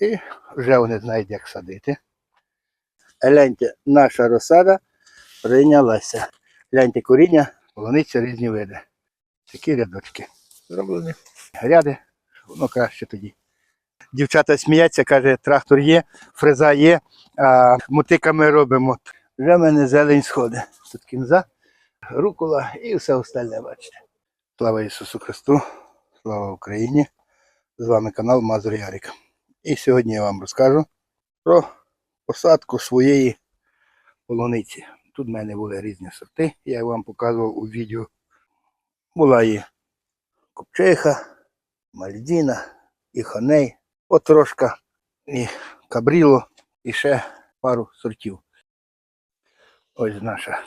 І вже вони знають, як садити. Гляньте, наша розсада прийнялася. Гляньте коріння, полуниця різні види. Такі рядочки зроблені. Ряди, воно краще тоді. Дівчата сміються, каже, трактор є, фреза є, а мотиками робимо. Вже в мене зелень сходить. Тут кінза, рукола і все остальне, бачите. Слава Ісусу Христу, слава Україні! З вами канал Мазур Ярик. І сьогодні я вам розкажу про посадку своєї полуниці. Тут в мене були різні сорти, я вам показував у відео. Була і копчиха, мальдіна, і ханей, потрошка, і кабріло, і ще пару сортів. Ось наша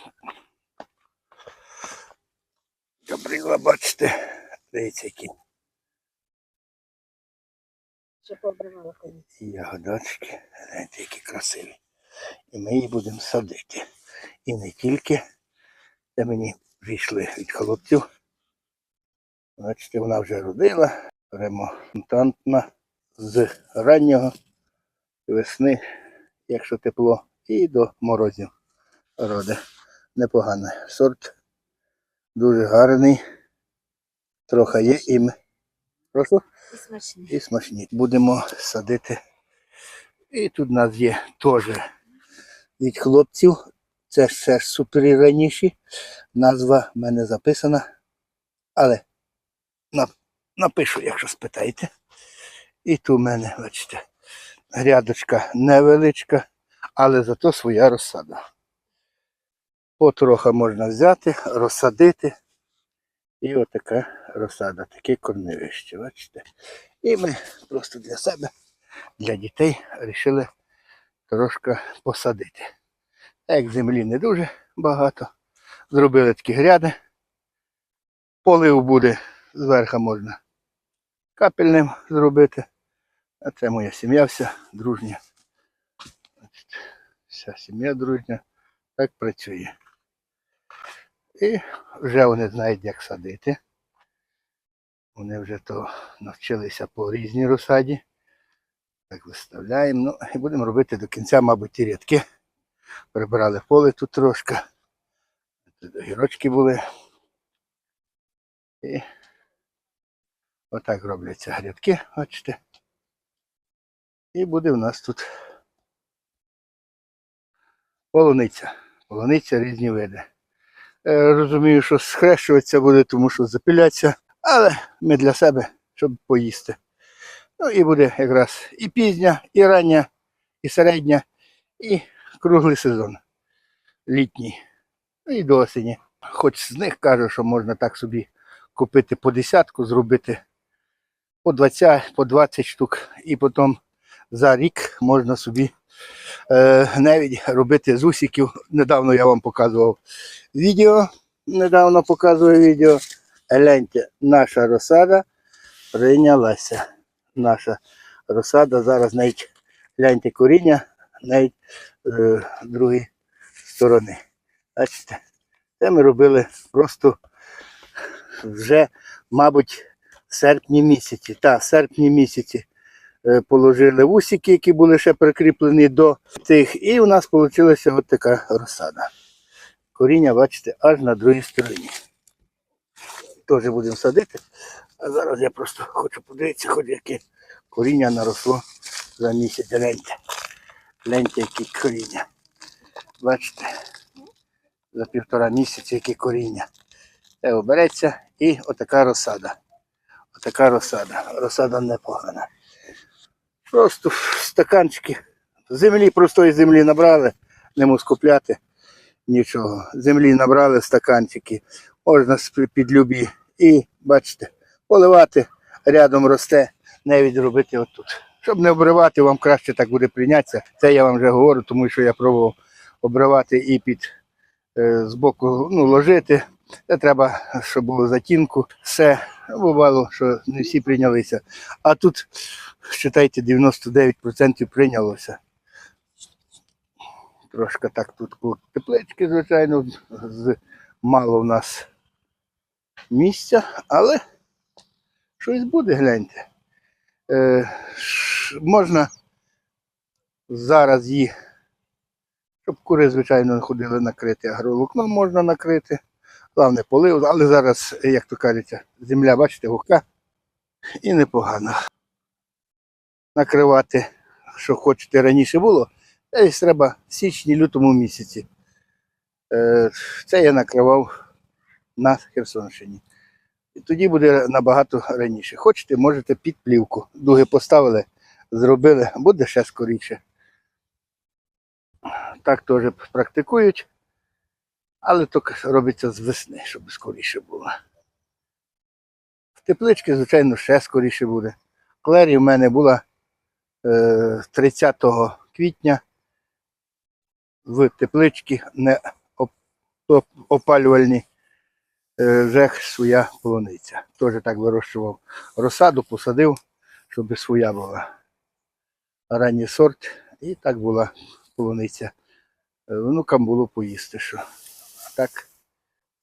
кабріла, бачите, дивіться які. Що пообривала. Ягодочки, гляньте, які красиві. І ми її будемо садити. І не тільки. Це мені прийшли від хлопців. Бачите, вона вже родила, ремонтантна з раннього весни, якщо тепло, і до морозів роде. Непоганий сорт. Дуже гарний. Трохи є і. Прошу І смачні. і смачні. Будемо садити. І тут у нас є теж від хлопців. Це ще ж супері раніші. Назва в мене записана. Але напишу, якщо спитаєте. І тут у мене, бачите, грядочка невеличка, але зато своя розсада. Потроха можна взяти, розсадити. І отака розсада, таке корневище, бачите. І ми просто для себе, для дітей вирішили трошки посадити. Так як землі не дуже багато, зробили такі гряди. Полив буде зверху можна капельним зробити. А це моя сім'я вся дружня. Вся сім'я дружня так працює. І вже вони знають, як садити. Вони вже то навчилися по різній розсаді. Так виставляємо. Ну, і будемо робити до кінця, мабуть, ті рядки. Прибрали поле тут трошки. Тут огірочки були. І отак робляться грядки, бачите. І буде в нас тут полуниця. Полуниця різні види. Розумію, що схрещуватися буде, тому що запиляться, але ми для себе, щоб поїсти. Ну і буде якраз і пізня, і рання, і середня, і круглий сезон. Літній. Ну і до осені. Хоч з них кажу, що можна так собі купити по десятку, зробити по 20, по 20 штук, і потім за рік можна собі е, навіть робити з. Недавно я вам показував відео. Недавно показую відео. Гляньте, наша розсада прийнялася. Наша розсада. Зараз навіть гляньте коріння, навіть е, з другої сторони. Бачите? Це ми робили просто вже, мабуть, в серпні місяці. Так, в серпні місяці е, положили вусики, які були ще прикріплені до тих, і у нас вийшла от така розсада. Коріння, бачите, аж на другій стороні. Теж будемо садити. А зараз я просто хочу подивитися, хоч яке коріння наросло за місяць. Гляньте. Гляньте, які коріння. Бачите, за півтора місяця які коріння. Це обереться і отака розсада. Отака розсада. Розсада непогана. Просто стаканчики. Землі, простої землі набрали, не мускупляти нічого. Землі набрали стаканчики, можна під любі. І бачите, поливати рядом росте, навіть робити отут. Щоб не обривати, вам краще так буде прийнятися. Це я вам вже говорю, тому що я пробував обривати і під е, збоку ну, ложити. Це треба, щоб було затінку. Все бувало, що не всі прийнялися. А тут, вважайте, 99% прийнялося. Трошки так тут теплички, звичайно, з мало в нас місця, але щось буде, гляньте. Е, можна Зараз її, щоб кури, звичайно, не ходили накрити, агроволокном можна накрити. Головне полив, але зараз, як то кажеться, земля, бачите, гука і непогано. Накривати, що хочете раніше було, десь треба в січні-лютому місяці. Е, Це я накривав на Херсонщині. І тоді буде набагато раніше. Хочете, можете під плівку. Дуги поставили, зробили, буде ще скоріше. Так теж практикують, але тільки робиться з весни, щоб скоріше було. В тепличці, звичайно, ще скоріше буде. Клері в мене була е, 30 квітня в тепличці не оп- оп- опалювальні е, вже своя полуниця. Теж так вирощував розсаду, посадив, щоб своя була. Ранній сорт, і так була полуниця. Е, Внукам було поїсти, що. Так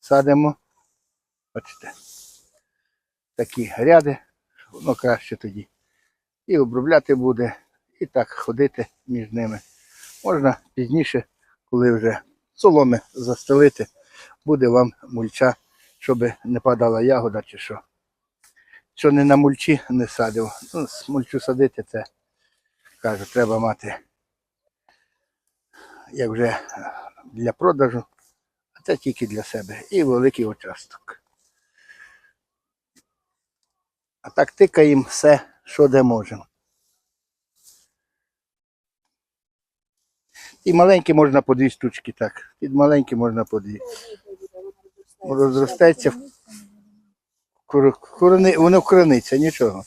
садимо. Бачите, такі ряди, воно краще тоді. І обробляти буде, і так ходити між ними. Можна пізніше, коли вже соломи застелити, буде вам мульча, щоб не падала ягода чи що. Що не на мульчі не садив. Ну, мульчу садити це, кажу, треба мати як вже для продажу, а це тільки для себе. І великий участок. А так тикаємо все, що де можемо. І маленькі можна по дві штучки, так. І маленькі можна по дві. Розростеться. Корони, воно корониться, нічого.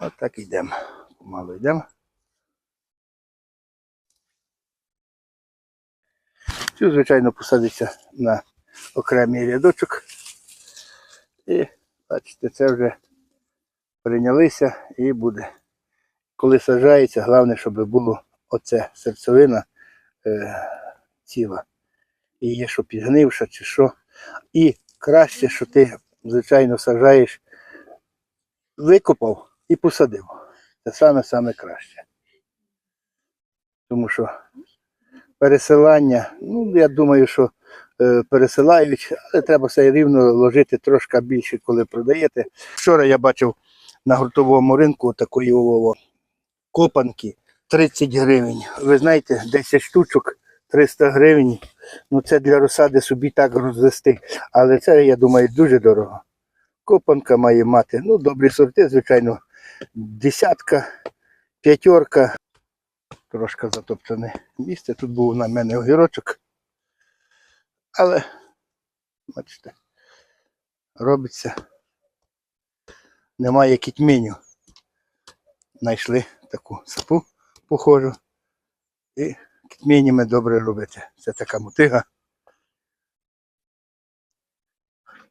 От так йдемо. Помалу йдемо. Цю, звичайно, посадиться на окремий рядочок. І бачите, це вже прийнялися і буде. Коли саджається, головне, щоб було оце серцевина е, ціла. І є, що підгнивша чи що. І краще, що ти, звичайно, саджаєш, викопав і посадив. Це саме-саме краще. Тому що пересилання, ну, я думаю, що е, пересилають, але треба все рівно ложити трошки більше, коли продаєте. Вчора я бачив на гуртовому ринку такої копанки 30 гривень. Ви знаєте, 10 штучок 300 гривень. Ну це для розсади собі так розвести. Але це, я думаю, дуже дорого. Копанка має мати, ну, добрі сорти, звичайно, десятка, п'ятерка. Трошки затоптане місце. Тут був на мене огірочок. Але, бачите, робиться. Немає кітменю. Знайшли таку сапу похожу. І кітменями добре робити. Це така мотига.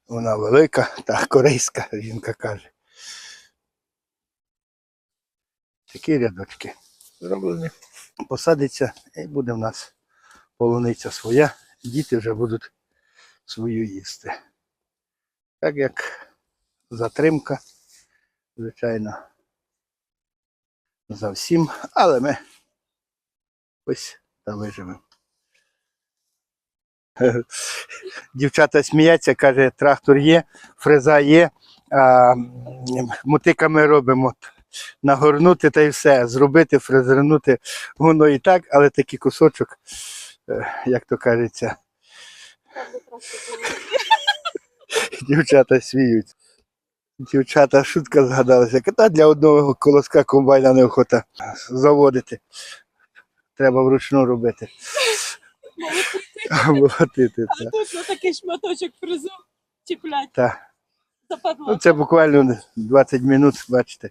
Вона велика та корейська, жінка каже. Такі рядочки зроблені. Посадиться і буде в нас полуниця своя. Діти вже будуть свою їсти. Так як затримка, звичайно, за всім, але ми ось та виживемо. Дівчата сміються, каже, трактор є, фреза є, а м, мотиками робимо. Нагорнути та й все, зробити, фрезернути, воно і так, але такий кусочок, е, як то кажеться, дівчата сміють. Дівчата шутка згадалася. Та для одного колоска комбайна неохота заводити. Треба вручну робити. Молотити. А так. на такий шматочок фрезу чіплять Та. Ну, це буквально 20 минут, бачите,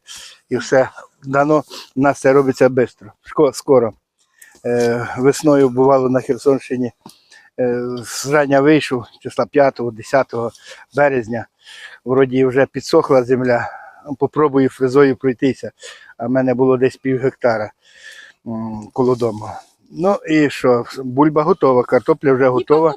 і все дано. У нас це робиться швидко, скоро. Е, весною бувало на Херсонщині. Е, зрання вийшов числа 5-10 березня. Вроді вже підсохла земля. Попробую фрезою пройтися. А в мене було десь пів гектара коло дому. Ну і що, бульба готова, картопля вже готова.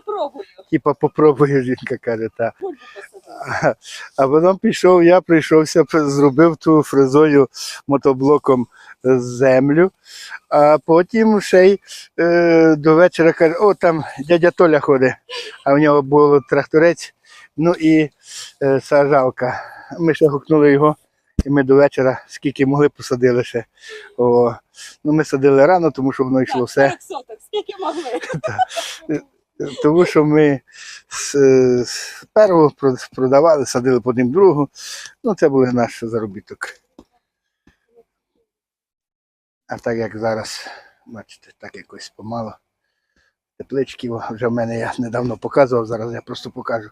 Типа попробую. Типа жінка каже, та. Бульбу посадити. А, а потім пішов, я прийшовся, зробив ту фрезою мотоблоком землю, а потім ще й е, до вечора каже, о, там дядя Толя ходить, а в нього був тракторець, ну і е, сажалка. Ми ще гукнули його, і ми до вечора, скільки могли, посадили ще. О, ну, ми садили рано, тому що воно йшло Так, все. 40 соток, скільки могли. Тому що ми з, з першого продавали, садили по одним другу. Ну, це був наш заробіток. А так як зараз, бачите, так якось помало. Теплички вже в мене я недавно показував, зараз я просто покажу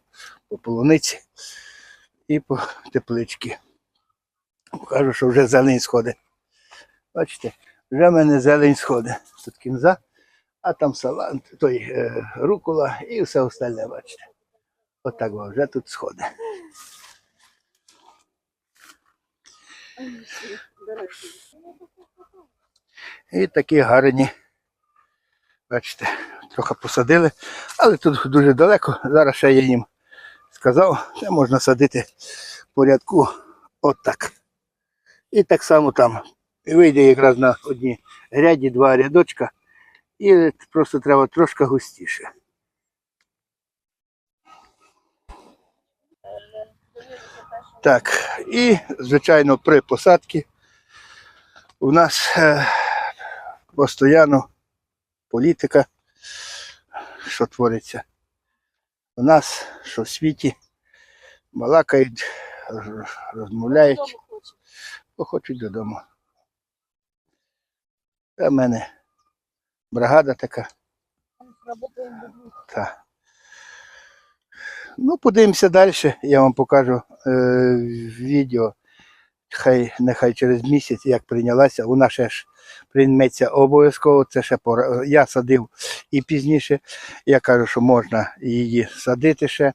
по полуниці і по теплички. Покажу, що вже зелень сходить. Бачите, вже в мене зелень сходить. Тут кінза а там салат, той е, рукола і все остальне, бачите. Отак во, вже тут сходить. І такі гарні. Бачите, трохи посадили, але тут дуже далеко. Зараз ще я їм сказав, що можна садити порядку отак. І так само там. Вийде якраз на одній ряді два рядочка. І просто треба трошки густіше. Так, і, звичайно, при посадці у нас е, постійно політика, що твориться. У нас, що в світі, балакають, розмовляють. Бо хочуть додому. А в мене бригада така. Та. Ну, подивимося далі. Я вам покажу е, відео. Хай, нехай через місяць, як прийнялася, вона ще ж прийметься обов'язково. Це ще пора. Я садив і пізніше. Я кажу, що можна її садити ще.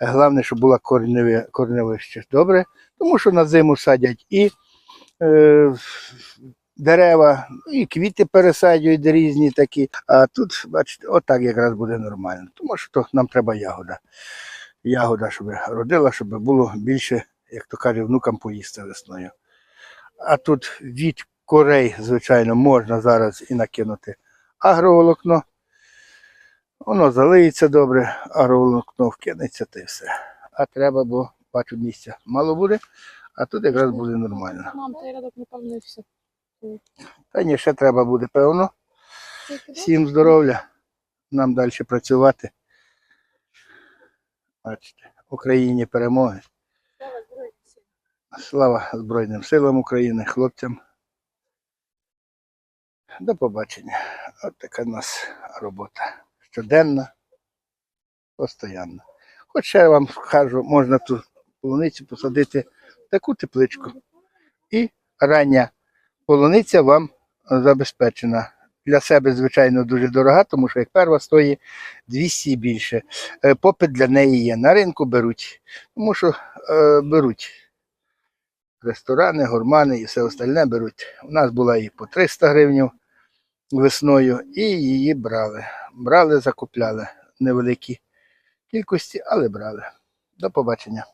Головне, щоб була кореневе, кореневище добре, тому що на зиму садять і дерева, і квіти пересаджують різні такі. А тут, бачите, отак якраз буде нормально. Тому що то нам треба ягода. Ягода, щоб родила, щоб було більше, як то каже, внукам поїсти весною. А тут від корей, звичайно, можна зараз і накинути агроволокно. Воно залиється добре, агроволокно вкинеться та й все. А треба, бо бачу, місця мало буде, а тут якраз буде нормально. Мам, той рядок, напевно, і все. Та ні, ще треба буде, певно. Всім здоров'я. Нам далі працювати. Бачите, Україні перемоги. Слава Збройним силам України, хлопцям. До побачення. От така у нас робота. Щоденна, постійна. Хоч ще я вам кажу, можна ту полуницю посадити в таку тепличку. І рання полуниця вам забезпечена. Для себе, звичайно, дуже дорога, тому що як перва стоїть 200 і більше. Е, Попит для неї є. На ринку беруть, тому що е, беруть ресторани, гурмани і все остальне беруть. У нас була і по 300 гривень весною, і її брали. Брали, закупляли невеликі кількості, але брали. До побачення.